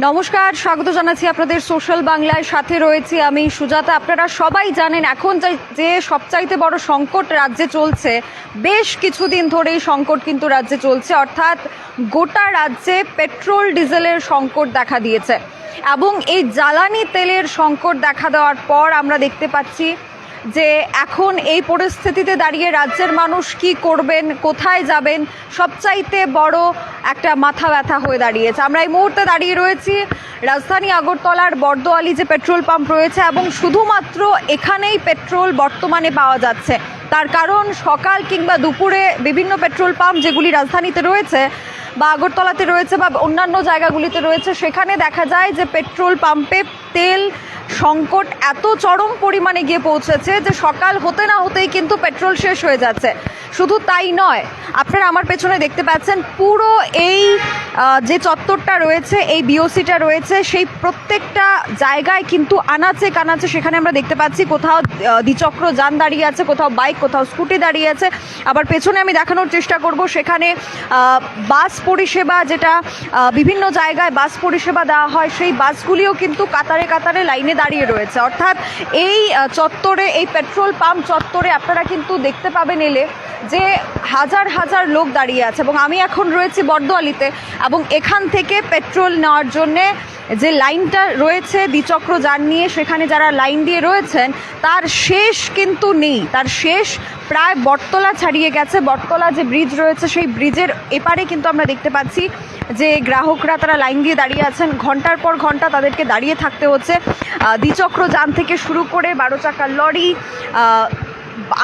নমস্কার, স্বাগত জানাচ্ছি আপনাদের সোশ্যাল বাংলায়। সাথে রয়েছি আমি সুজাতা। আপনারা সবাই জানেন, এখন যে- সবচাইতে বড় সংকট রাজ্যে চলছে, বেশ কিছুদিন ধরেই সংকট কিন্তু রাজ্যে চলছে। অর্থাৎ গোটা রাজ্যে পেট্রোল, ডিজেলের সংকট দেখা দিয়েছে। এবং এই জ্বালানি তেলের সংকট দেখা দেওয়ার পর আমরা দেখতে পাচ্ছি যে এখন এই পরিস্থিতিতে দাঁড়িয়ে রাজ্যের মানুষ কি করবেন, কোথায় যাবেন, সবচাইতে বড় একটা মাথা ব্যথা হয়ে দাঁড়িয়েছে। আমরা এই মুহূর্তে দাঁড়িয়ে রয়েছি রাজধানী আগরতলার বর্দোয়ালি যে পেট্রোল পাম্প রয়েছে এবং শুধুমাত্র এখানেই পেট্রোল বর্তমানে পাওয়া যাচ্ছে। তার কারণ সকাল কিংবা দুপুরে বিভিন্ন পেট্রোল পাম্প যেগুলি রাজধানীতে রয়েছে বা আগরতলাতে রয়েছে বা অন্যান্য জায়গাগুলিতে রয়েছে, সেখানে দেখা যায় যে পেট্রোল পাম্পে তেল সংকট এত চরম পরিমাণে গিয়ে পৌঁছেছে যে সকাল হতে না হতেই কিন্তু পেট্রোল শেষ হয়ে যাচ্ছে। শুধু তাই নয়, আপনারা আমার পেছনে দেখতে পাচ্ছেন পুরো এই যে চত্বরটা রয়েছে, এই বিওসিটা রয়েছে, সেই প্রত্যেকটা জায়গায় কিন্তু আনাচে কানাচে সেখানে আমরা দেখতে পাচ্ছি কোথাও দ্বিচক্র যান দাঁড়িয়ে আছে, কোথাও বাইক, কোথাও স্কুটি দাঁড়িয়ে আছে। আবার পেছনে আমি দেখানোর চেষ্টা করব, সেখানে বাস পরিষেবা যেটা বিভিন্ন জায়গায় বাস পরিষেবা দেওয়া হয়, সেই বাসগুলিও কিন্তু কাতারে কাতারে লাইনে দাঁড়িয়ে রয়েছে। অর্থাৎ এই চত্বরে, এই পেট্রোল পাম্প চত্বরে আপনারা কিন্তু দেখতে পাবেন এলে যে হাজার হাজার লোক দাঁড়িয়ে আছে এবং আমি এখন রয়েছি বর্দোয়ালিতে এবং এখান থেকে পেট্রোল নেওয়ার জন্যে যে লাইনটা রয়েছে দ্বিচক্র যান নিয়ে, সেখানে যারা লাইন দিয়ে রয়েছেন, তার শেষ কিন্তু নেই। তার শেষ প্রায় বটতলা ছাড়িয়ে গেছে। বটতলা যে ব্রিজ রয়েছে, সেই ব্রিজের এপারে কিন্তু আমরা দেখতে পাচ্ছি যে গ্রাহকরা তারা লাইন দিয়ে দাঁড়িয়ে আছেন। ঘণ্টার পর ঘণ্টা তাদেরকে দাঁড়িয়ে থাকতে হচ্ছে। দ্বিচক্র যান থেকে শুরু করে বারো চাকার লরি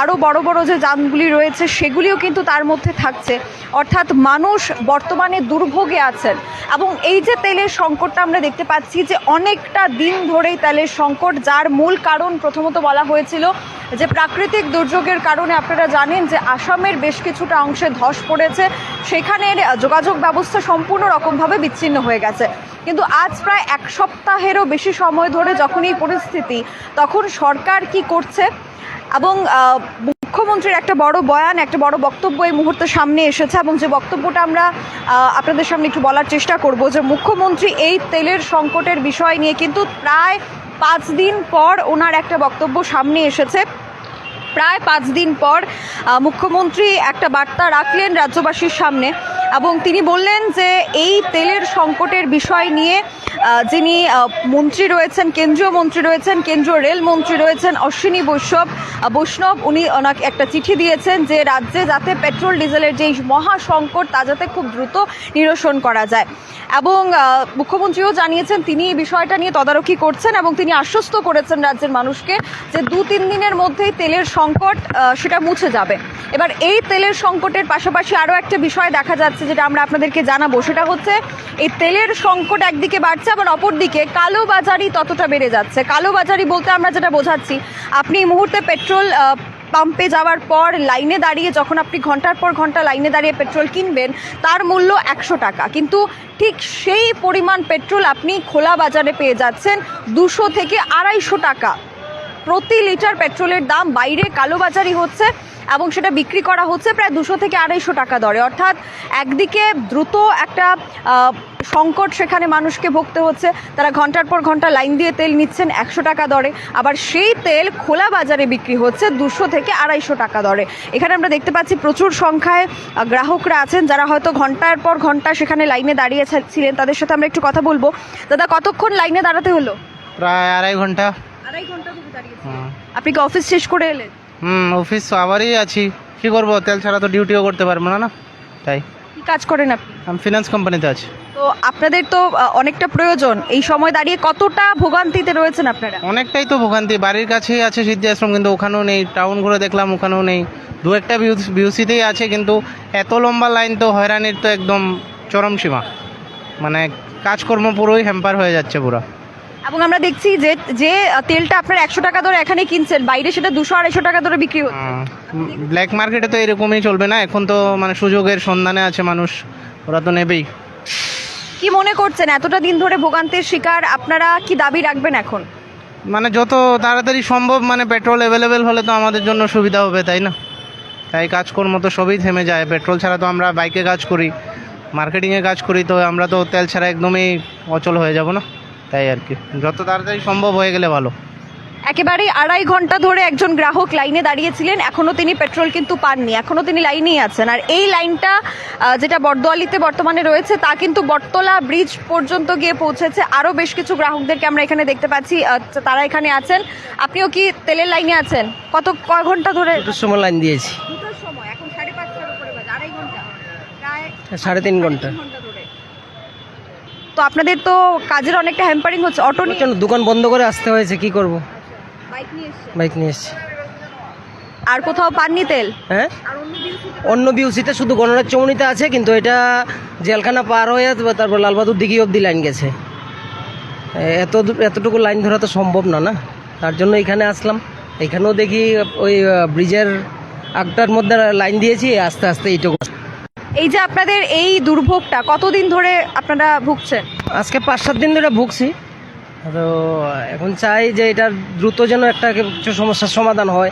আরও বড় বড় যে যানগুলি রয়েছে, সেগুলিও কিন্তু তার মধ্যে থাকছে। অর্থাৎ মানুষ বর্তমানে দুর্ভোগে আছেন। এবং এই যে তেলের সংকটটা আমরা দেখতে পাচ্ছি যে অনেকটা দিন ধরেই তেলের সংকট, যার মূল কারণ প্রথমত বলা হয়েছিল যে প্রাকৃতিক দুর্যোগের কারণে আপনারা জানেন যে আসামের বেশ কিছুটা অংশে ধস পড়েছে। সেখানের যোগাযোগ ব্যবস্থা সম্পূর্ণ রকমভাবে বিচ্ছিন্ন হয়ে গেছে। কিন্তু আজ প্রায় এক সপ্তাহেরও বেশি সময় ধরে যখন এই পরিস্থিতি, তখন সরকার কি করছে? এবং মুখ্যমন্ত্রীর একটা বড় বয়ান, একটা বড় বক্তব্য এই মুহূর্তে সামনে এসেছে এবং যে বক্তব্যটা আমরা আপনাদের সামনে একটু বলার চেষ্টা করব যে মুখ্যমন্ত্রী এই তেলের সংকটের বিষয় নিয়ে কিন্তু প্রায় পাঁচ দিন পর ওনার একটা বক্তব্য সামনে এসেছে। প্রায় পাঁচ দিন পর মুখ্যমন্ত্রী একটা বার্তা রাখলেন রাজ্যবাসীর সামনে। এবং তিনি বললেন যে এই তেলের সংকটের বিষয় নিয়ে যিনি মন্ত্রী রয়েছেন, কেন্দ্রীয় মন্ত্রী রয়েছেন, কেন্দ্রীয় রেল মন্ত্রী রয়েছেন অশ্বিনী বৈষ্ণব বৈষ্ণব উনি ওনাকে একটা চিঠি দিয়েছেন যে রাজ্যে যাতে পেট্রোল, ডিজেলের যেই মহা সংকট, তা যাতে খুব দ্রুত নিরসন করা যায়। এবং মুখ্যমন্ত্রীও জানিয়েছেন তিনি এই বিষয়টা নিয়ে তদারকি করছেন এবং তিনি আশ্বস্ত করেছেন রাজ্যের মানুষকে যে দু, তিন দিনের মধ্যেই তেলের সংকট সেটা মুছে যাবে। এবার এই তেলের সংকটের পাশাপাশি আরও একটা বিষয় দেখা যাচ্ছে যেটা আমরা আপনাদেরকে জানাব, সেটা হচ্ছে এই তেলের সংকট একদিকে বাড়ছে আবার অপরদিকে কালোবাজারি ততটা বেড়ে যাচ্ছে। কালোবাজারি বলতে আমরা যেটা বোঝাচ্ছি, আপনি এই মুহূর্তে পেট্রোল পাম্পে যাওয়ার পর লাইনে দাঁড়িয়ে যখন আপনি ঘণ্টার পর ঘণ্টা লাইনে দাঁড়িয়ে পেট্রোল কিনবেন, তার মূল্য একশো টাকা। কিন্তু ঠিক সেই পরিমাণ পেট্রোল আপনি খোলা বাজারে পেয়ে যাচ্ছেন দুশো থেকে আড়াইশো টাকা। প্রতি লিটার পেট্রোলের দাম বাইরে কালোবাজারি হচ্ছে এবং সেটা বিক্রি করা হচ্ছে প্রায় দুশো থেকে আড়াইশো টাকা দরে। অর্থাৎ একদিকে দ্রুত একটা সংকট সেখানে মানুষকে ভুগতে হচ্ছে। তারা ঘণ্টার পর ঘণ্টা লাইন দিয়ে তেল নিচ্ছেন একশো টাকা দরে। আবার সেই তেল খোলা বাজারে বিক্রি হচ্ছে দুশো থেকে আড়াইশো টাকা দরে। এখানে আমরা দেখতে পাচ্ছি প্রচুর সংখ্যায় গ্রাহকরা আছেন যারা হয়তো ঘণ্টার পর ঘণ্টা সেখানে লাইনে দাঁড়িয়ে ছিলেন। তাদের সাথে আমরা একটু কথা বলব। দাদা কতক্ষণ লাইনে দাঁড়াতে হলো? প্রায় আড়াই ঘণ্টা। আড়াই ঘণ্টা ধরে দাঁড়িয়েছেন আপনি কি অফিস শেষ করে এলেন? হুম অফিস আবারই আছি। কি করব? তেল ছাড়া তো ডিউটিও করতে পারব না না? তাই। কি কাজ করেন আপনি? আমি ফিনান্স কোম্পানিতে আছি। তো আপনাদের তো আহ, অনেকটা প্রয়োজন। এই সময় দাঁড়িয়ে কতটা ভোগান্তিতে রয়েছেন আপনারা? অনেকটাই তো ভোগান্তি। বাড়ির কাছেই আছে সিদ্ধি আশ্রম কিন্তু ওখানেও নেই। টাউন ঘুরে দেখলাম ওখানেও নেই। দু একটা বিউসিতেই আছে কিন্তু এত লম্বা লাইন তো হয়রানির তো একদম চরম সীমা। মানে কাজকর্ম পুরোই হ্যাম্পার হয়ে যাচ্ছে পুরো। এবং আমরা দেখছি যে যে তেলটা আপনার একশো টাকা ধরে এখানে কিনছেন বাইরে সেটা দুশো আড়াইশো টাকা ধরে বিক্রি হচ্ছে। ব্ল্যাক মার্কেটে তো এরকমই চলবে না এখন তো মানে সুযোগের সন্ধানে আছে মানুষ ওরা তো নেবেই। কি মনে করছেন? এতটা দিন ধরে ভোগান্তির শিকার আপনারা কি দাবি রাখবেন এখন? মানে যত তাড়াতাড়ি সম্ভব মানে পেট্রোল অ্যাভেলেবেল হলে তো আমাদের জন্য সুবিধা হবে তাই না? তাই কাজকর্ম তো সবই থেমে যায় পেট্রোল ছাড়া তো আমরা বাইকে কাজ করি মার্কেটিংয়ে কাজ করি তো আমরা তো তেল ছাড়া একদমই অচল হয়ে যাব না। তাই আর কি। যত তাড়াতাড়ি সম্ভব হয়ে গেলে ভালো। একেবারেই আড়াই ঘণ্টা ধরে একজন গ্রাহক লাইনে দাঁড়িয়েছিলেন এখনও তিনি পেট্রোল কিন্তু পাননি এখনও তিনি লাইনেই আছেন। আর এই লাইনটা যেটা বটদোয়ালিতে বর্তমানে রয়েছে তা কিন্তু বটতলা ব্রিজ পর্যন্ত গিয়ে পৌঁছেছে। আরও বেশ কিছু গ্রাহকদেরকে আমরা এখানে দেখতে পাচ্ছি তারা এখানে আছেন। আপনিও কি তেলের লাইনে আছেন? কত কয় ঘণ্টা ধরে? সময় লাইন দিয়েছি। এখন সাড়ে পাঁচটার আড়াই ঘণ্টা। সাড়ে তিন ঘণ্টা। তো আপনাদের তো কাজের অনেকটা হ্যাম্পারিং হচ্ছে অটো নিয়ে প্রচণ্ড দোকান বন্ধ করে আসতে হয়েছে কি করব? বাইক নিয়ে এসছে। বাইক নিয়ে এসেছি। আর কোথাও পাননি তেল? হ্যাঁ? আর অন্য দিন অন্য বিউসিতে শুধু গণনাথ চৌমনিতে আছে কিন্তু এটা জেলখানা পার হয়ে তারপর লালবাহাদুর দিঘি অবধি লাইন গেছে। এত এতটুকু লাইন ধরা তো সম্ভব না না? তার জন্য এখানে আসলাম। এখানেও দেখি ওই ব্রিজের আগটার মধ্যে লাইন দিয়েছি আস্তে আস্তে এইটুকু। এই যে আপনাদের এই দুর্ভোগটা, কতদিন ধরে আপনারা ভুগছেন? আজকে পাঁচ, সাত দিন ধরে ভুগছি। তো এখন চাই যে এটার দ্রুত যেন একটা কিছু সমস্যার সমাধান হয়।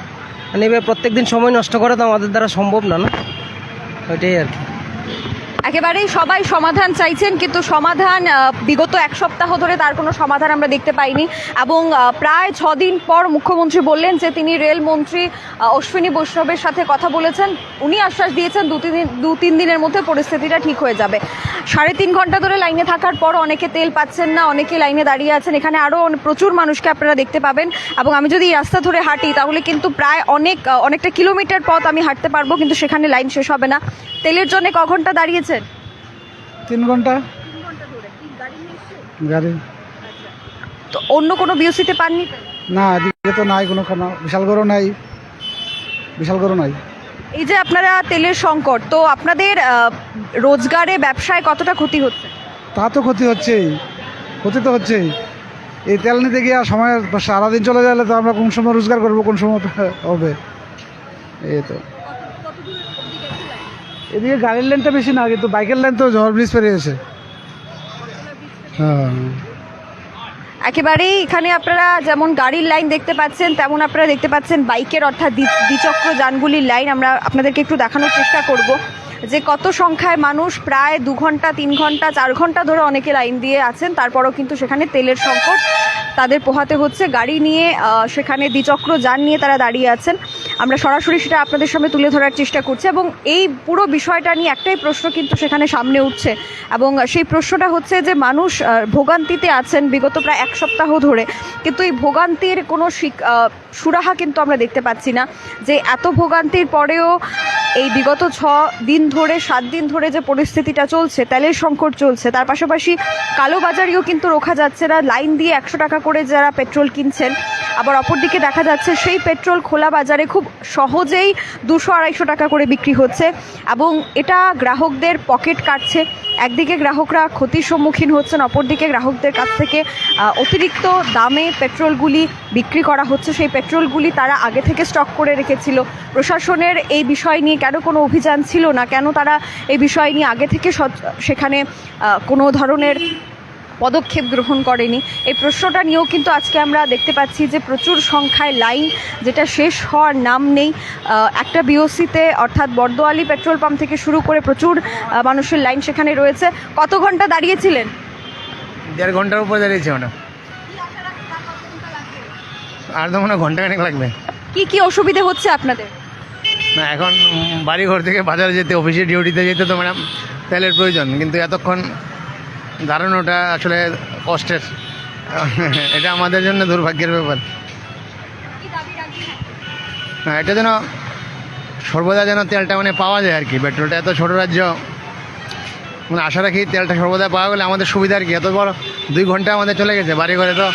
মানে এবার প্রত্যেক দিন সময় নষ্ট করা তো আমাদের দ্বারা সম্ভব না না? ওইটাই আর কি। একেবারেই সবাই সমাধান চাইছেন, কিন্তু সমাধান বিগত এক সপ্তাহ ধরে তার কোনো সমাধান আমরা দেখতে পাইনি। এবং প্রায় ছদিন পর মুখ্যমন্ত্রী বললেন যে তিনি রেলমন্ত্রী অশ্বিনী বৈষ্ণবের সাথে কথা বলেছেন। উনি আশ্বাস দিয়েছেন দু তিন দু তিন দিনের মধ্যে পরিস্থিতিটা ঠিক হয়ে যাবে। সাড়ে তিন ঘণ্টা ধরে লাইনে থাকার পর অনেকে তেল পাচ্ছেন না, অনেকে লাইনে দাঁড়িয়ে আছেন। এখানে আরও প্রচুর মানুষকে আপনারা দেখতে পাবেন। এবং আমি যদি রাস্তা ধরে হাঁটি, তাহলে কিন্তু প্রায় অনেক অনেকটা কিলোমিটার পথ আমি হাঁটতে পারব, কিন্তু সেখানে লাইন শেষ হবে না। তেলের জন্য ক ঘণ্টা দাঁড়িয়েছেন তিন ঘণ্টা। গাড়ি। তো অন্য কোনো বিওসিতে পাননি? না এদিকে তো নাই কোনো বিশাল গরু নাই। বিশাল গরু নাই। এই যে আপনারা তেলের সংকট তো আপনাদের রোজগারে ব্যবসায় কতটা ক্ষতি হচ্ছে? তা তো ক্ষতি হচ্ছেই। ক্ষতি তো হচ্ছেই। এই তেল নিতে গিয়ে সময় সারাদিন চলে গেলে তো আমরা কোন সময় রোজগার করব কোন সময় হবে? এই তো। এদিকে গাড়ির লাইনটা বেশি না, কিন্তু বাইকের লাইন তো ঝড় ব্রিজ পেরিয়েছে হ্যাঁ। একেবারেই এখানে আপনারা যেমন গাড়ির লাইন দেখতে পাচ্ছেন, তেমন আপনারা দেখতে পাচ্ছেন বাইকের অর্থাৎ দ্বি- দ্বিচক্র যানগুলির লাইন। আমরা আপনাদেরকে একটু দেখানোর চেষ্টা করব যে কত সংখ্যায় মানুষ প্রায় দু ঘণ্টা, তিন ঘণ্টা, চার ঘণ্টা ধরে অনেকে লাইন দিয়ে আছেন। তারপরও কিন্তু সেখানে তেলের সংকট। তাদের পোহাতে হচ্ছে। গাড়ি নিয়ে সেখানে দ্বিচক্র যান নিয়ে তারা দাঁড়িয়ে আছেন। আমরা সরাসরি সেটা আপনাদের সামনে তুলে ধরার চেষ্টা করছি এবং এই পুরো বিষয়টা নিয়ে একটাই প্রশ্ন কিন্তু সেখানে সামনে উঠছে। এবং সেই প্রশ্নটা হচ্ছে যে, মানুষ ভোগান্তিতে আছেন বিগত প্রায় এক সপ্তাহ ধরে। কিন্তু এই ভোগান্তির কোনো সুরাহা কিন্তু আমরা দেখতে পাচ্ছি না। যে, এত ভোগান্তির পরেও এই বিগত ছ দিন ধরে, সাত দিন ধরে যে পরিস্থিতিটা চলছে, তেলের সংকট চলছে, তার পাশাপাশি কালোবাজারিও কিন্তু রোখা যাচ্ছে না। লাইন দিয়ে একশো টাকা করে যারা পেট্রোল কিনছেন, আবার অপরদিকে দেখা যাচ্ছে সেই পেট্রোল খোলা বাজারে খুব সহজেই দুশো আড়াইশো টাকা করে বিক্রি হচ্ছে এবং এটা গ্রাহকদের পকেট কাটছে। একদিকে গ্রাহকরা ক্ষতির সম্মুখীন হচ্ছেন, অপরদিকে গ্রাহকদের কাছ থেকে অতিরিক্ত দামে পেট্রোলগুলি বিক্রি করা হচ্ছে। সেই পেট্রোলগুলি তারা আগে থেকে স্টক করে রেখেছিল। প্রশাসনের এই বিষয় নিয়ে কেন কোনো অভিযান ছিল না? কেন তারা এই বিষয় নিয়ে আগে থেকে সেখানে কোনো ধরনের পদক্ষেপ গ্রহণ করেনি। এই প্রশ্নটা নিয়েও কিন্তু আজকে আমরা দেখতে পাচ্ছি যে প্রচুর সংখ্যায় লাইন যেটা শেষ হওয়ার নাম নেই। একটা বিওসিতে অর্থাৎ বর্দোয়ালি পেট্রোল পাম্প থেকে শুরু করে প্রচুর মানুষের লাইন সেখানে রয়েছে। কত ঘণ্টা দাঁড়িয়েছিলেন? দেড় ঘণ্টার উপর দাঁড়িয়েছে ম্যাডাম আর তো মনে হয় ঘন্টাখানেক লাগবে। কি কি অসুবিধে হচ্ছে আপনাদের? না এখন উম, বাড়ি ঘর থেকে বাজারে যেতে অফিসে ডিউটিতে যেতে তো ম্যাডাম তেলের প্রয়োজন। কিন্তু এতক্ষণ দাঁড়ানোটা আসলে কষ্টের। এটা আমাদের জন্য দুর্ভাগ্যের ব্যাপার। হ্যাঁ এটা যেন সর্বদা যেন তেলটা মানে পাওয়া যায় আর কি, পেট্রোলটা এত ছোটো রাজ্য। মানে আশা রাখি তেলটা সর্বদা পাওয়া গেলে আমাদের সুবিধা আর কি, এত বড় দুই ঘণ্টা আমাদের চলে গেছে বাড়ি ঘরে তো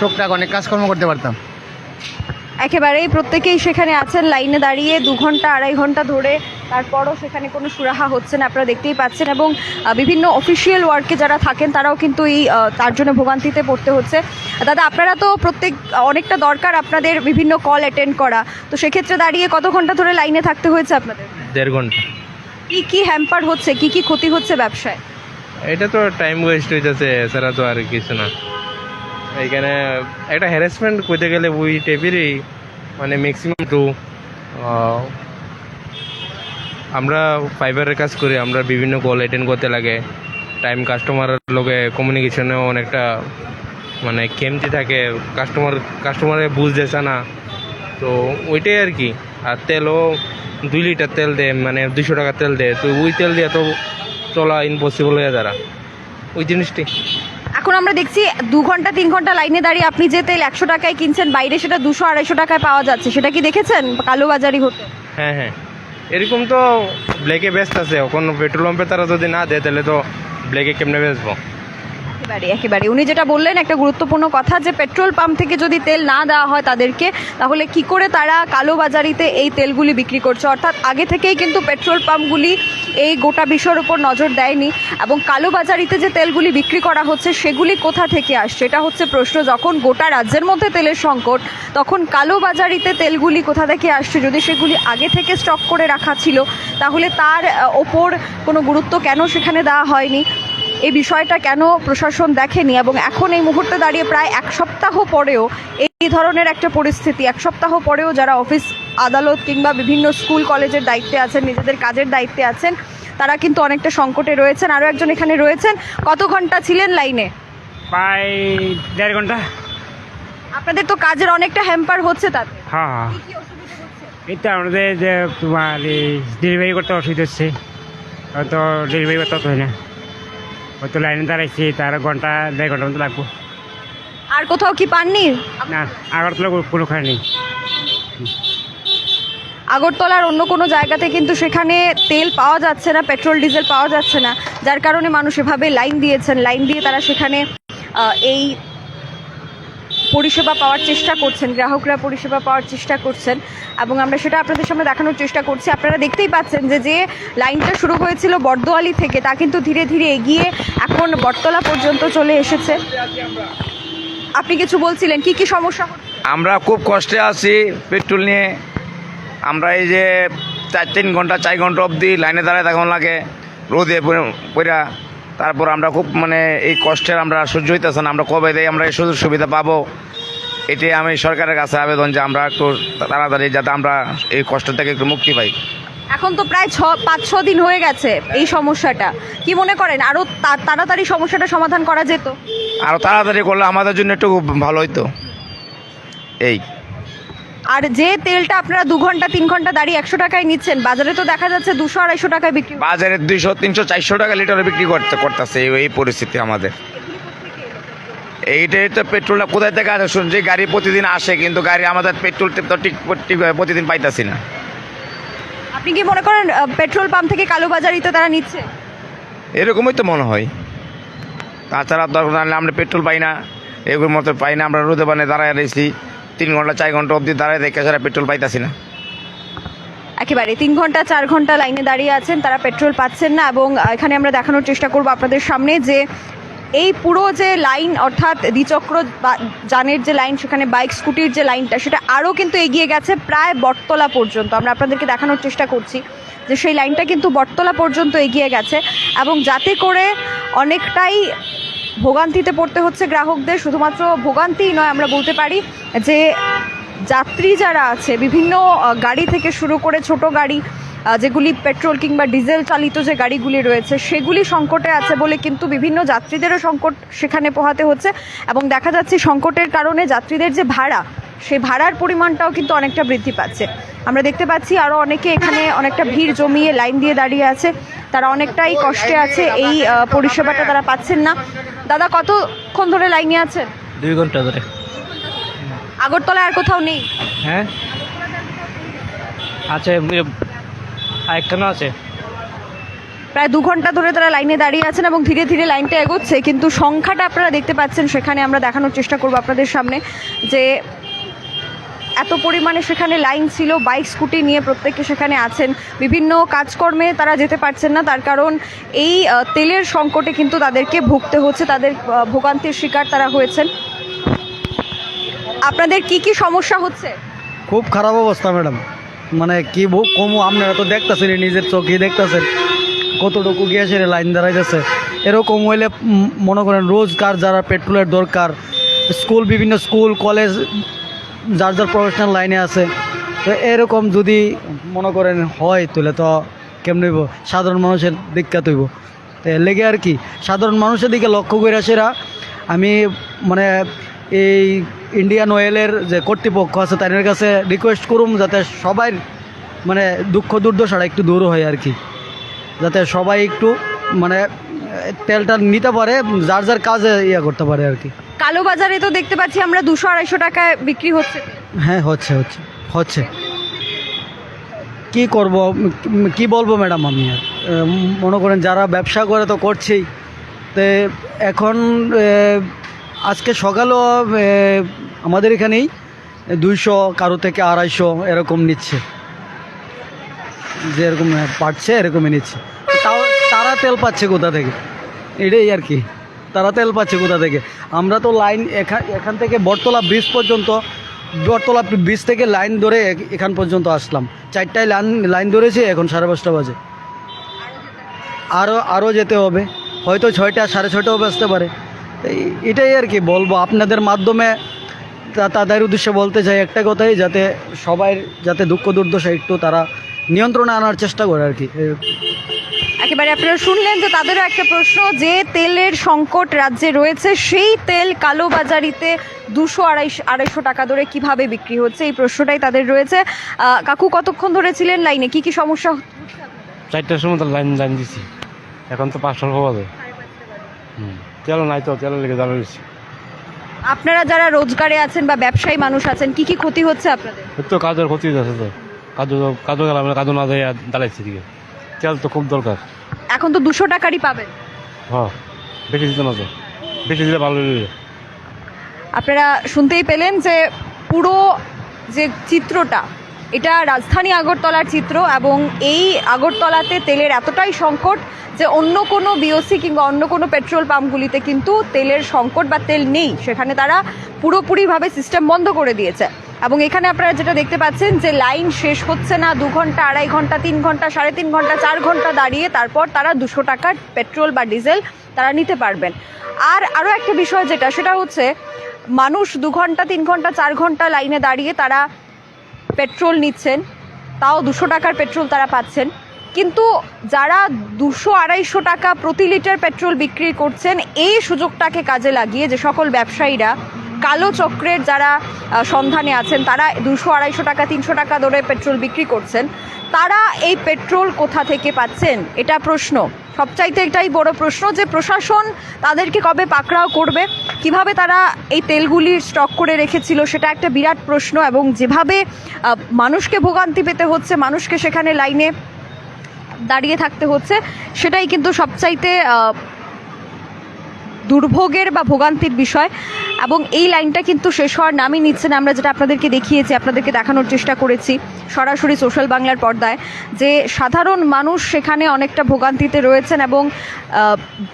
টুকটাক অনেক কাজকর্ম করতে পারতাম। একেবারেই প্রত্যেকেই সেখানে আছেন লাইনে দাঁড়িয়ে দু ঘণ্টা আড়াই ঘণ্টা ধরে তারপরও সেখানে কোনো সুরাহা হচ্ছে না আপনারা দেখতেই পাচ্ছেন এবং বিভিন্ন অফিসিয়াল ওয়ার্কে যারা থাকেন তারাও কিন্তু এই তার জন্য ভোগান্তিতে পড়তে হচ্ছে। দাদা আপনারা তো প্রত্যেক অনেকটা দরকার আপনাদের বিভিন্ন কল অ্যাটেন্ড করা। তো সেক্ষেত্রে দাঁড়িয়ে কত ঘণ্টা ধরে লাইনে থাকতে হয়েছে আপনাদের? দেড় ঘণ্টা। কি কি হ্যাম্পার হচ্ছে? কি কি ক্ষতি হচ্ছে ব্যবসায়? এটা তো টাইম ওয়েস্ট হইতেছে এছাড়া তো আর কিছু না। এখানে একটা হ্যারাসমেন্ট করতে গেলে ওই টাইপেরই মানে ম্যাক্সিমাম টু আমরা ফাইবারের কাজ করি, আমরা বিভিন্ন কল অ্যাটেন্ড করতে লাগে। টাইম কাস্টমারের লোকে কমিউনিকেশনেও অনেকটা মানে কেমতি থাকে কাস্টমার কাস্টমারে বুঝতেছে না। তো ওইটাই আর কি। আর তেলও দুই লিটার তেল দেয় মানে দুশো টাকা তেল দেয় তো ওই তেল দিয়ে তো চলা ইম্পসিবল হয়ে দাঁড়া ওই জিনিসটি। এখন আমরা দেখছি দু ঘণ্টা তিন ঘণ্টা লাইনে দাঁড়িয়ে আপনি যে তেল একশো টাকায় কিনছেন বাইরে সেটা দুশো আড়াইশো টাকায় পাওয়া যাচ্ছে। সেটা কি দেখেছেন? কালোবাজারি হতে। হ্যাঁ হ্যাঁ। এরকম তো ব্ল্যাকে বেস্ট আছে। এখন পেট্রোল পাম্পে তারা যদি না দেয় তাহলে তো ব্ল্যাকে কেমনে বেচবো? একেবারে একেবারে। উনি যেটা বললেন একটা গুরুত্বপূর্ণ কথা যে পেট্রোল পাম্প থেকে যদি তেল না দেওয়া হয় তাদেরকে তাহলে কি করে তারা কালোবাজারিতে এই তেলগুলি বিক্রি করছে? অর্থাৎ আগে থেকেই কিন্তু পেট্রোল পাম্পগুলি এই গোটা বিষয়ের উপর নজর দেয়নি এবং কালোবাজারিতে যে তেলগুলি বিক্রি করা হচ্ছে, সেগুলি কোথা থেকে আসছে? এটা হচ্ছে প্রশ্ন। যখন গোটা রাজ্যের মধ্যে তেলের সংকট, তখন কালোবাজারিতে তেলগুলি কোথা থেকে আসছে? যদি সেগুলি আগে থেকে স্টক করে রাখা ছিল, তাহলে তার ওপর কোনো গুরুত্ব কেন সেখানে দেওয়া হয়নি? এই বিষয়টা কেন প্রশাসন দেখেনি? এবং এখন এই মুহূর্তে দাঁড়িয়ে প্রায় এক সপ্তাহ পরেও এই ধরনের একটা পরিস্থিতি এক সপ্তাহ পরেও যারা অফিস আদালত কিংবা বিভিন্ন স্কুল কলেজের দায়িত্বে আছেন নিজেদের কাজের দায়িত্বে আছেন তারা কিন্তু অনেকটা সংকটে রয়েছেন। আরও একজন এখানে রয়েছেন। কত ঘণ্টা ছিলেন লাইনে? প্রায় দেড় ঘণ্টা। আপনাদের তো কাজের অনেকটা হ্যাম্পার হচ্ছে তাতে। হ্যাঁ হ্যাঁ। এই তো আমাদের যে তোমার ডেলিভারি করতে অসুবিধা হচ্ছে। হয়তো ডেলিভারি করতে হয় না হয়তো লাইনে দাঁড়াইছি তার ঘণ্টা দেড় ঘণ্টার মতো লাগবো। আর কোথাও কি পাননি? না আগরতলা কোনো খায় নেই। আগরতলার অন্য কোনো জায়গাতে কিন্তু সেখানে তেল পাওয়া যাচ্ছে না পেট্রোল ডিজেল পাওয়া যাচ্ছে না। যার কারণে মানুষ এভাবে লাইন দিয়েছেন। লাইন দিয়ে তারা সেখানে এই পরিষেবা পাওয়ার চেষ্টা করছেন, গ্রাহকরা পরিষেবা পাওয়ার চেষ্টা করছেন এবং আমরা সেটা আপনাদের সামনে দেখানোর চেষ্টা করছি। আপনারা দেখতেই পাচ্ছেন যে যে লাইনটা শুরু হয়েছিল বর্দোয়ালি থেকে, তা কিন্তু ধীরে ধীরে এগিয়ে এখন বটতলা পর্যন্ত চলে এসেছে। আপনি কিছু বলছিলেন, কি কি সমস্যা? আমরা খুব কষ্টে আছি পেট্রোল নিয়ে। আমরা এই যে চার তিন ঘণ্টা, চার ঘণ্টা অবধি লাইনে দাঁড়ায় তখন লাগে, রোদে পড়া তারপর আমরা খুব মানে এই কষ্টের আমরা সহ্য হইতেছে না। আমরা কবে দেয় আমরা এই সুযোগ সুবিধা পাবো? এটাই আমি সরকারের কাছে আবেদন যে আমরা একটু তাড়াতাড়ি যাতে আমরা এই কষ্ট থেকে একটু মুক্তি পাই। এখন তো প্রায় ছ পাঁচ ছ দিন হয়ে গেছে এই সমস্যাটা। কি মনে করেন আরও তাড়াতাড়ি সমস্যাটা সমাধান করা যেত? আরও তাড়াতাড়ি করলে আমাদের জন্য একটু খুব ভালো হইতো। এই। আর যে তেলটা আপনারা দু ঘণ্টা তিন ঘণ্টা দাঁড়িয়ে একশো টাকায় নিচ্ছেন বাজারে তো দেখা যাচ্ছে দুশো আড়াইশো টাকায় বিক্রি বাজারে দুইশো তিনশো চারশো টাকা লিটারে বিক্রি করতে করতেছে এই পরিস্থিতি আমাদের। এইটাই তো পেট্রোলটা কোথায় থেকে আসে? শুনছি গাড়ি প্রতিদিন আসে কিন্তু গাড়ি আমাদের পেট্রোল তো ঠিক ঠিক প্রতিদিন পাইতাছি না। আপনি কি মনে করেন পেট্রোল পাম্প থেকে কালোবাজারিতে তারা নিচ্ছে? এরকমই তো মনে হয়। তাছাড়া দরকার আমরা পেট্রোল পাই না এগুলোর মতো পাই না আমরা রোদে বানে দাঁড়ায় রয়েছি। তিন ঘণ্টা, চার ঘণ্টা অবধি দাঁড়ায় দেখে ছাড়া পেট্রোল পাইতাছি না। একেবারে তিন ঘণ্টা, চার ঘণ্টা লাইনে দাঁড়িয়ে আছেন, তারা পেট্রোল পাচ্ছেন না এবং এখানে আমরা দেখানোর চেষ্টা করব আপনাদের সামনে যে এই পুরো যে লাইন অর্থাৎ দ্বিচক্র যানের যে লাইন, সেখানে বাইক, স্কুটির যে লাইনটা, সেটা আরও কিন্তু এগিয়ে গেছে প্রায় বটতলা পর্যন্ত। আমরা আপনাদেরকে দেখানোর চেষ্টা করছি যে সেই লাইনটা কিন্তু বটতলা পর্যন্ত এগিয়ে গেছে এবং যাতে করে অনেকটাই ভোগান্তিতে পড়তে হচ্ছে গ্রাহকদের, শুধুমাত্র ভোগান্তিই নয়, আমরা বলতে পারি যে যাত্রী যারা আছে, বিভিন্ন গাড়ি থেকে শুরু করে ছোট গাড়ি যেগুলি পেট্রোল কিংবা ডিজেল চালিত যে গাড়িগুলি রয়েছে, সেগুলি সংকটে আছে বলে কিন্তু বিভিন্ন যাত্রীদেরও সংকট সেখানে পোহাতে হচ্ছে। এবং দেখা যাচ্ছে সংকটের কারণে যাত্রীদের যে ভাড়া, সেই ভাড়ার পরিমাণটাও কিন্তু অনেকটা বৃদ্ধি পাচ্ছে। আমরা দেখতে পাচ্ছি আরও অনেকে এখানে অনেকটা ভিড় জমিয়ে লাইন দিয়ে দাঁড়িয়ে আছে। তারা অনেকটাই কষ্টে আছে এই পরিষেবাটা তারা পাচ্ছেন না। দাদা কতক্ষণ ধরে লাইনে আছেন? দুই ঘণ্টা ধরে। আগরতলায় আর কোথাও নেই? হ্যাঁ? আছে আরেকখানে আছে। প্রায় দু ঘণ্টা ধরে তারা লাইনে দাঁড়িয়ে আছেন এবং ধীরে ধীরে লাইনটা এগোচ্ছে কিন্তু সংখ্যাটা আপনারা দেখতে পাচ্ছেন সেখানে আমরা দেখানোর চেষ্টা করব আপনাদের সামনে যে এত পরিমাণে সেখানে লাইন ছিল, বাইক, স্কুটি নিয়ে প্রত্যেকে সেখানে আছেন। বিভিন্ন কাজকর্মে তারা যেতে পারছেন না, তার কারণ এই তেলের সংকটে কিন্তু তাদেরকে ভুগতে হচ্ছে, তাদের ভোগান্তির শিকার তারা হয়েছেন। আপনাদের কি কি সমস্যা হচ্ছে? খুব খারাপ অবস্থা, ম্যাডাম। মানে কি বউ কমু, আপনারা তো দেখতেছেন নিজের চোখে দেখতেছেন। কতটুকু গিয়েছে লাইন দাঁড়াইতেছে। এরকম হইলে মনে করেন, রোজগার যারা পেট্রোলের দরকার, স্কুল, বিভিন্ন স্কুল, কলেজ যার যার প্রফেশনাল লাইনে আছে। তো এরকম যদি মনে করেন হয়, তাহলে তো কেমন হইব? সাধারণ মানুষের দীক্ষাত হইব। তো লেগে আর কি, সাধারণ মানুষের দিকে লক্ষ্য করে সেরা। আমি মানে এই ইন্ডিয়ান অয়েলের যে কর্তৃপক্ষ আছে, তাদের কাছে রিকোয়েস্ট করুম যাতে সবাই মানে দুঃখ দুর্দশাটা একটু দূর হয় আর কি। যাতে সবাই একটু মানে তেলটা নিতে পারে, যার যার কাজে ইয়ে করতে পারে আর কি। কালোবাজারে তো দেখতে পাচ্ছি আমরা দুশো আড়াইশো টাকায় বিক্রি হচ্ছে। হ্যাঁ হচ্ছে হচ্ছে হচ্ছে। কি করব, কি বলব ম্যাডাম আমি আর? মনে করেন যারা ব্যবসা করে তো করছেই। তো এখন আজকে সকালেও আমাদের এখানেই দুইশো, কারও থেকে আড়াইশো এরকম নিচ্ছে। যেরকম পাচ্ছে এরকমই নিচ্ছে। তাও, তারা তেল পাচ্ছে কোথা থেকে? এটাই আর কি। তারা তেল পাচ্ছে কোথা থেকে? আমরা তো লাইন এখান এখান থেকে বটতলা ব্রিজ পর্যন্ত, বটতলা ব্রিজ থেকে লাইন ধরে এখান পর্যন্ত আসলাম। চারটায় লাইন লাইন ধরেছে, এখন সাড়ে পাঁচটা বাজে। আরও আরও যেতে হবে। হয়তো ছয়টা, সাড়ে ছয়টাও বাজতে পারে। এটাই আর কি বলব। আপনাদের মাধ্যমে তাদের উদ্দেশ্যে বলতে চাই একটা কথাই, যাতে সবাই, যাতে দুঃখ দুর্দশা একটু তারা নিয়ন্ত্রণে আনার চেষ্টা করে আর কি। একেবারে আপনারা শুনলেন তো তাদেরও একটা প্রশ্ন যে তেলের সংকট রাজ্যে রয়েছে সেই তেল কালোবাজারিতে দুশো আড়াইশো আড়াইশো টাকা ধরে কীভাবে বিক্রি হচ্ছে? এই প্রশ্নটাই তাদের রয়েছে। কাকু কতক্ষণ ধরে ছিলেন লাইনে? কি কি সমস্যা চারটার সময় তো লাইন লাইন দিছি। এখন তো পাঁচটার বাজে। হুম তেল নাই তো তেলের লেগে জ্বালা দিচ্ছি আপনারা যারা রোজগারে আছেন বা ব্যবসায়ী মানুষ আছেন কি কি ক্ষতি হচ্ছে আপনাদের? তো কাজের ক্ষতি আছে তো। কাজু কাজু গেলাম কাজু না যাই দাঁড়াইছি দিকে তেল তো খুব দরকার। এখন তো দুশো টাকারই পাবেন। হ্যাঁ বেশি দিতে না তো বেশি দিলে ভালো আপনারা শুনতেই পেলেন যে পুরো যে চিত্রটা এটা রাজধানী আগরতলার চিত্র এবং এই আগরতলাতে তেলের এতটাই সংকট যে অন্য কোনো বিওসি কিংবা অন্য কোনো পেট্রোল পাম্পগুলিতে কিন্তু তেলের সংকট বা তেল নেই। সেখানে তারা পুরোপুরিভাবে সিস্টেম বন্ধ করে দিয়েছে। এবং এখানে আপনারা যেটা দেখতে পাচ্ছেন যে লাইন শেষ হচ্ছে না, দু ঘণ্টা, আড়াই ঘণ্টা, তিন ঘণ্টা, সাড়ে তিন ঘণ্টা, চার ঘণ্টা দাঁড়িয়ে তারপর তারা দুশো টাকার পেট্রোল বা ডিজেল তারা নিতে পারবেন। আর আরও একটা বিষয় যেটা, সেটা হচ্ছে মানুষ দু ঘণ্টা, তিন ঘণ্টা, চার ঘণ্টা লাইনে দাঁড়িয়ে তারা পেট্রোল নিচ্ছেন, তাও দুশো টাকার পেট্রোল তারা পাচ্ছেন। কিন্তু যারা দুশো, আড়াইশো টাকা প্রতি লিটার পেট্রোল বিক্রি করছেন, এই সুযোগটাকে কাজে লাগিয়ে যে সকল ব্যবসায়ীরা কালো চক্রের যারা সন্ধানে আছেন, তারা দুশো আড়াইশো টাকা, তিনশো টাকা দরে পেট্রোল বিক্রি করছেন। তারা এই পেট্রোল কোথা থেকে পাচ্ছেন? এটা প্রশ্ন। সবচাইতে এটাই বড় প্রশ্ন যে প্রশাসন তাদেরকে কবে পাকড়াও করবে? কীভাবে তারা এই তেলগুলি স্টক করে রেখেছিল? সেটা একটা বিরাট প্রশ্ন এবং যেভাবে মানুষকে ভোগান্তি পেতে হচ্ছে, মানুষকে সেখানে লাইনে দাঁড়িয়ে থাকতে হচ্ছে, সেটাই কিন্তু সবচাইতে দুর্ভোগের বা ভোগান্তির বিষয়, এবং এই লাইনটা কিন্তু শেষ হওয়ার নামই নিচ্ছে না। আমরা যেটা আপনাদেরকে দেখিয়েছি, আপনাদেরকে দেখানোর চেষ্টা করেছি সরাসরি সোশ্যাল বাংলার পর্দায়, যে সাধারণ মানুষ সেখানে অনেকটা ভোগান্তিতে রয়েছেন এবং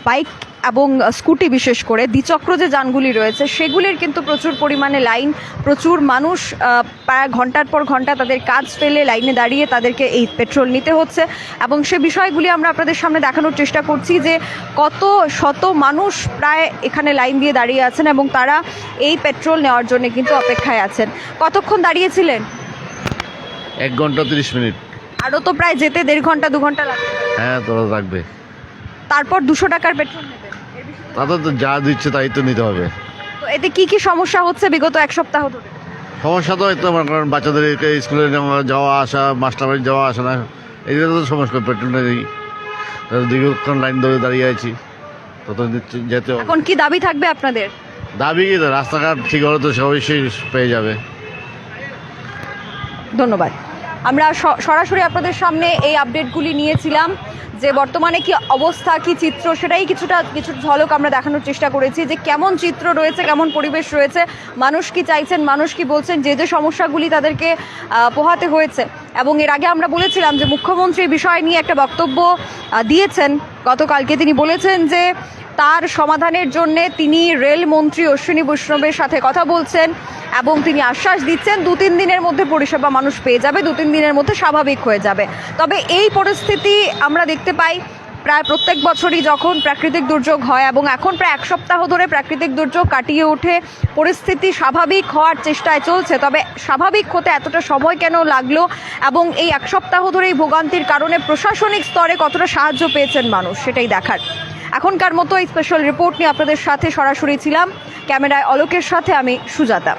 বাইক এবং স্কুটি বিশেষ করে দ্বিচক্র যে যানগুলি রয়েছে সেগুলির কিন্তু প্রচুর পরিমাণে লাইন প্রচুর মানুষ প্রায় ঘণ্টার পর ঘণ্টা তাদের কাজ ফেলে লাইনে দাঁড়িয়ে তাদেরকে এই পেট্রোল নিতে হচ্ছে। এবং সে বিষয়গুলি আমরা আপনাদের সামনে দেখানোর চেষ্টা করছি যে কত শত মানুষ প্রায় এখানে লাইন দিয়ে দাঁড়িয়ে আছেন এবং তারা এই পেট্রোল নেওয়ার জন্য কিন্তু অপেক্ষায় আছেন। কতক্ষণ দাঁড়িয়েছিলেন? এক ঘণ্টা তিরিশ মিনিট। আরও তো প্রায় যেতে দেড় ঘণ্টা দু ঘণ্টা লাগবে। হ্যাঁ তোরা রাখবে তারপর দুশো টাকার পেট্রোল নেবেন তাদের তো যা দিচ্ছে তাই তো নিতে হবে। তো এতে কি কি সমস্যা হচ্ছে বিগত এক সপ্তাহ ধরে? সমস্যা তো হয়তো মনে করেন বাচ্চাদের স্কুলে যাওয়া আসা মাস্টার বাড়ি যাওয়া আসা না এগুলো তো সমস্যা পেট্রোলটা নেই দীর্ঘক্ষণ লাইন ধরে দাঁড়িয়ে আছি তত যেতে এখন কি দাবি থাকবে আপনাদের? দাবি কি রাস্তাঘাট ঠিক হলে তো সবাই পেয়ে যাবে। ধন্যবাদ। আমরা সরাসরি আপনাদের সামনে এই আপডেটগুলি নিয়েছিলাম যে বর্তমানে কি অবস্থা, কি চিত্র, সেটাই কিছুটা, কিছু ঝলক আমরা দেখানোর চেষ্টা করেছি যে কেমন চিত্র রয়েছে, কেমন পরিবেশ রয়েছে, মানুষ কি চাইছেন, মানুষ কি বলছেন, যে যে সমস্যাগুলি তাদেরকে পোহাতে হয়েছে। এবং এর আগে আমরা বলেছিলাম যে মুখ্যমন্ত্রী বিষয় নিয়ে একটা বক্তব্য দিয়েছেন। গতকালকে তিনি বলেছেন যে তার সমাধানের জন্য তিনি রেল মন্ত্রী অশ্বিনী বৈষ্ণবের সাথে কথা বলছেন এবং তিনি আশ্বাস দিচ্ছেন দু তিন দিনের মধ্যে পরিষেবা মানুষ পেয়ে যাবে, দু তিন দিনের মধ্যে স্বাভাবিক হয়ে যাবে। তবে এই পরিস্থিতি আমরা দেখতে পাই প্রায় প্রত্যেক বছরই যখন প্রাকৃতিক দুর্যোগ হয় এবং এখন প্রায় এক সপ্তাহ ধরে প্রাকৃতিক দুর্যোগ কাটিয়ে উঠে পরিস্থিতি স্বাভাবিক হওয়ার চেষ্টায় চলছে। তবে স্বাভাবিক হতে এতটা সময় কেন লাগল এবং এই এক সপ্তাহ ধরে এই ভোগান্তির কারণে প্রশাসনিক স্তরে কতটা সাহায্য পেয়েছেন মানুষ, সেটাই দেখার। এখনকার মতো এই স্পেশাল রিপোর্ট নিয়ে আপনাদের সাথে সরাসরি ছিলাম। ক্যামেরায় অলোকের সাথে আমি সুজাতা।